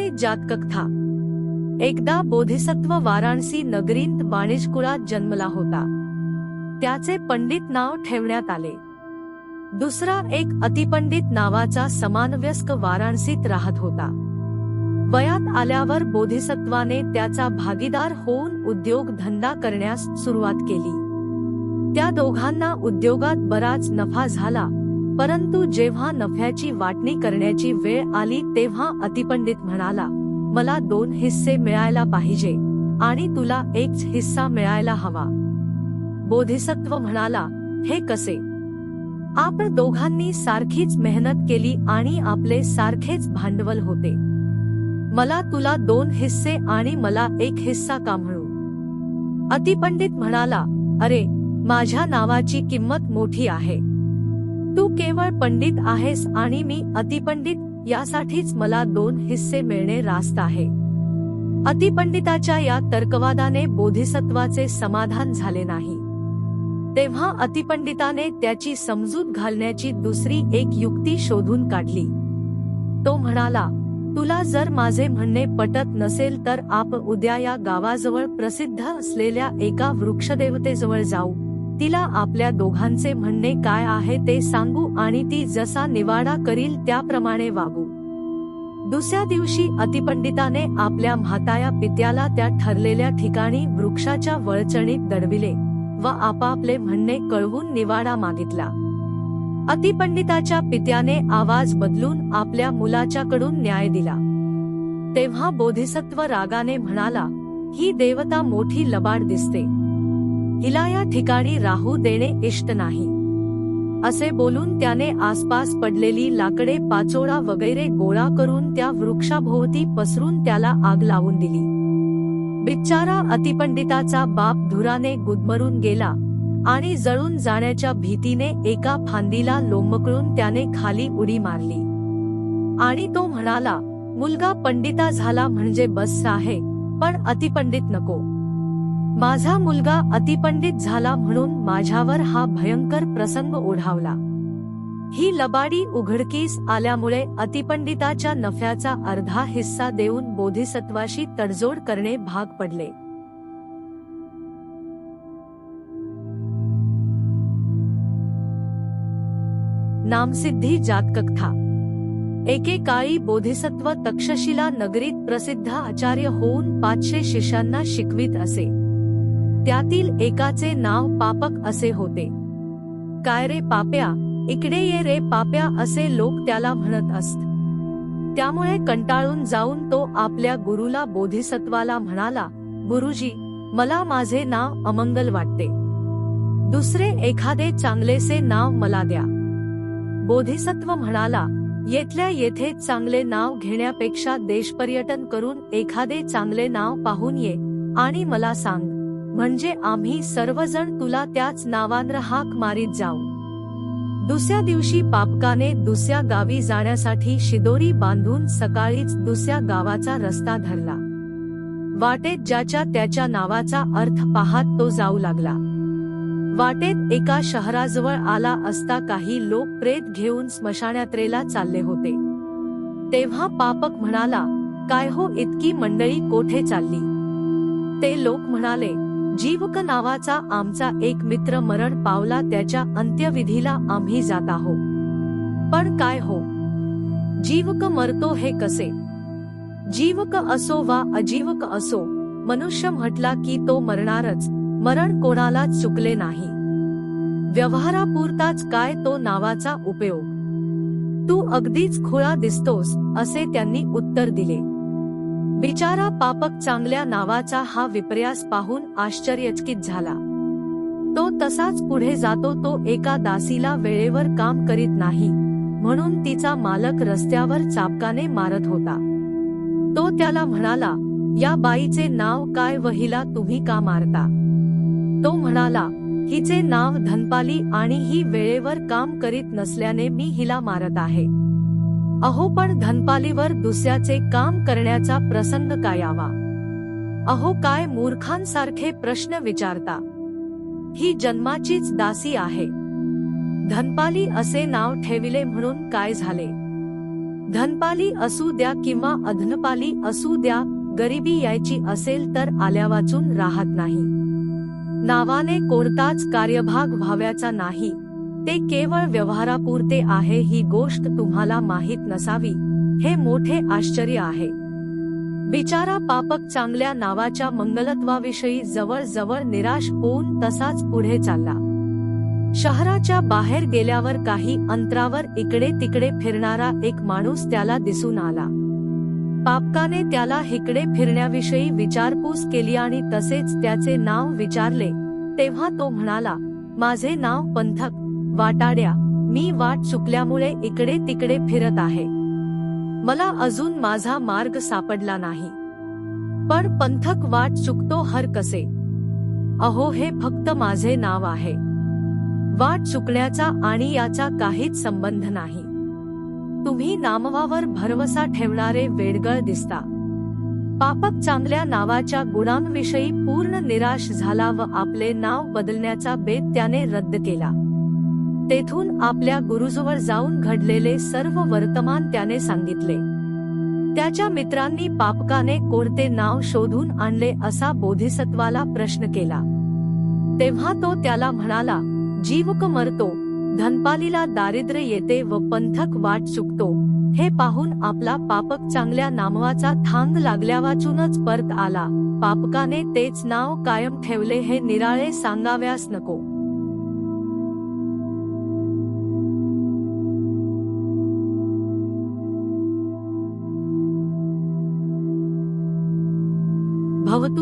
अगणित जातककथा एकदा बोधिसत्व वाराणसी नगरींत वाणिजकुळात जन्मला होता. त्याचे पंडित नाव ठेवण्यात आले. दुसरा एक अतिपंडित नावाचा समानव्यस्क वाराणसीत राहत होता. वयात आल्यावर बोधिसत्वाने त्याचा भागीदार होऊन उद्योग धंदा करण्यास सुरुवात केली. त्या दोघांना उद्योगात बराच नफा झाला. परंतु जेव्हा नफ्याची वाटणी करण्याची वेळ आली तेव्हा अतिपंडित म्हणाला मला दोन हिस्से मिळायला पाहिजे आणि तुला एकच हिस्सा मिळायला हवा. बोधिसत्व म्हणाला हे कसे? आपण दोघांनी सारखीच मेहनत केली आणि आपले सारखेच भांडवल होते. मला तुला दोन हिस्से आणि मला एक हिस्सा का म्हणू? अतिपंडित म्हणाला अरे माझ्या नावाची किंमत मोठी आहे. तू केवळ पंडित आहेस आणि मी अतिपंडित यासाठीच मला दोन हिस्से मिळणे रास्त आहे. अतिपंडिताच्या या तर्कवादाने बोधिसत्वाचे समाधान झाले नाही. तेव्हा अतिपंडिताने त्याची समजूत घालण्याची दुसरी एक युक्ती शोधून काढली. तो म्हणाला तुला जर माझे म्हणणे पटत नसेल तर आप उद्या या गावाजवळ प्रसिद्ध असलेल्या एका वृक्षदेवतेजवळ जाऊ. तिला आपल्या दोघांचे म्हणणे काय आहे ते सांगू आणि ती जसा निवाडा करील त्याप्रमाणे वागू. दुसऱ्या दिवशी अतिपंडिताने आपल्या म्हाताया पित्याला त्या ठरलेल्या ठिकाणी वृक्षाच्या वळचणीत दडविले व आपापले म्हणणे कळवून निवाडा मागितला. अतिपंडिताच्या पित्याने आवाज बदलून आपल्या मुलाच्याकडून न्याय दिला. तेव्हा बोधिसत्व रागाने म्हणाला ही देवता मोठी लबाड दिसते. हिला या ठिकाणी राहू देणे इष्ट नाही. असे बोलून त्याने आसपास पडलेली लाकडे पाचोळा वगैरे गोळा करून त्या वृक्षाभोवती पसरून त्याला आग लावून दिली. बिचारा अतिपंडिताचा बाप धुराने गुदमरून गेला आणि जळून जाण्याच्या भीतीने एका फांदीला लोंबकळून त्याने खाली उडी मारली. आणि तो म्हणाला मुलगा पंडिता झाला म्हणजे बस आहे पण अतिपंडित नको. माझा मुलगा अतिपंडित झाला म्हणून माझ्यावर हा भयंकर प्रसंग ओढावला. ही लबाडी उघडकीस आल्यामुळे अतिपंडिताच्या नफ्याचा अर्धा हिस्सा देऊन बोधिसत्वाशी तडजोड करणे भाग पडले. नामसिद्धी जातकथा. एकेकाळी बोधिसत्व तक्षशिला नगरीत प्रसिद्ध आचार्य होऊन पाचशे शिष्यांना शिकवित असे. त्यातील एकाचे नाव पापक असे होते. काय रे पाप्या? इकडे ये रे पाप्या असे लोक त्याला म्हणत असत. त्यामुळे कंटाळून जाऊन तो आपल्या गुरुला बोधिसत्वाला म्हणाला गुरुजी मला माझे नाव अमंगल वाटते. दुसरे एखादे चांगलेसे नाव मला द्या. बोधिसत्व म्हणाला येथल्या येथे चांगले नाव घेण्यापेक्षा देशपर्यटन करून एखादे चांगले नाव पाहून ये आणि मला सांग. म्हणजे आम्ही सर्वजण तुला त्याच नावानं हाक मारीत जाऊ. दुसऱ्या दिवशी पापकाने दुसऱ्या गावी जाण्यासाठी शिदोरी बांधून सकाळीच दुसऱ्या गावाचा रस्ता धरला. वाटेत ज्याच्या त्याच्या नावाचा अर्थ पाहत तो जाऊ लागला. वाटेत एका शहराजवळ आला असता काही लोक प्रेत घेऊन स्मशानयात्रेला चालले होते. तेव्हा पापक म्हणाला काय हो इतकी मंडळी कोठे चालली? ते लोक म्हणाले जीवक नावाचा आमचा एक मित्र मरण पावला त्याच्या अंत्यविधीला आम्ही जात आहोत पण काय हो? जीवक मरतो हे कसे? जीवक असो वा अजीवक असो मनुष्य म्हटला की तो मरणारच मरण कोणालाच चुकले नाही. व्यवहारापुरताच काय तो नावाचा उपयोग? तू अगदीच खुळा दिसतोस असे त्यांनी उत्तर दिले. बिचारा पापक चांगल्या नावाचा हा विपर्यास पाहून आश्चर्यचकित झाला. तो तसाच पुढे जातो तो एका दासीला वेळेवर काम करीत नाही म्हणून तिचा मालक रस्त्यावर चापकाने मारत होता. तो त्याला म्हणाला या बाईचे नाव काय व हिला तुम्ही का मारता? तो म्हणाला हिचे नाव धनपाली आणि ही वेळेवर काम करीत नसल्याने मी हिला मारत आहे. अहो पण धनपालीवर दुसऱ्याचे काम करण्याचा प्रसंग काय यावा? अहो काय मूर्खांसारखे प्रश्न विचारता? ही जन्माचीच दासी आहे. धनपाली असे नाव ठेविले म्हणून काय झाले? धनपाली असू द्या किंवा अधनपाली असू द्या गरिबी यायची असेल तर आल्या वाचून राहत नाही. नावाने कोणताच कार्यभाग व्हाव्याचा नाही. ते केवळ व्यवहारापुरते आहे ही गोष्ट तुम्हाला माहीत नसावी. हे मोठे आश्चर्य आहे. बिचारा पापक चांगल्या नावाच्या मंगलत्वाविषयी जवळजवळ निराश होऊन तसाच पुढे चालला. शहराच्या बाहेर गेल्यावर काही अंतरावर इकडे तिकडे फिरणारा एक माणूस त्याला दिसून आला. पापकाने त्याला इकडे फिरण्याविषयी विचारपूस केली आणि तसेच त्याचे नाव विचारले. तेव्हा तो म्हणाला माझे नाव पंथक. वाटाड्या मी वाट चुकल्यामुळे इकडे तिकडे फिरत आहे. मला अजून माझा मार्ग सापडला नाही. पण पंथक वाट चुकतो हर कसे. अहो हे फक्त माझे नाव आहे. वाट चुकण्याचा आणि याचा काहीच संबंध नाही. तुम्ही नामवावर भरवसा ठेवणारे वेडगळ दिसता. पापक चांगल्या नावाच्या गुणांविषयी पूर्ण निराश झाला व आपले नाव बदलण्याचा बेत त्याने रद्द केला. तेथून आपल्या गुरुजवर जाऊन घडलेले सर्व वर्तमान त्याने सांगितले. त्याच्या मित्रांनी पापकाने कोणते नाव शोधून आणले असा बोधिसत्वाला प्रश्न केला. तेव्हा तो त्याला म्हणाला जीवक मरतो धनपालीला दारिद्र्य येते व पंथक वाट चुकतो. हे पाहून आपला पापक चांगल्या नामवाचा थांग लागल्यावाचूनच परत आला. पापकाने तेच नाव कायम ठेवले हे निराळे सांगाव्यास नको.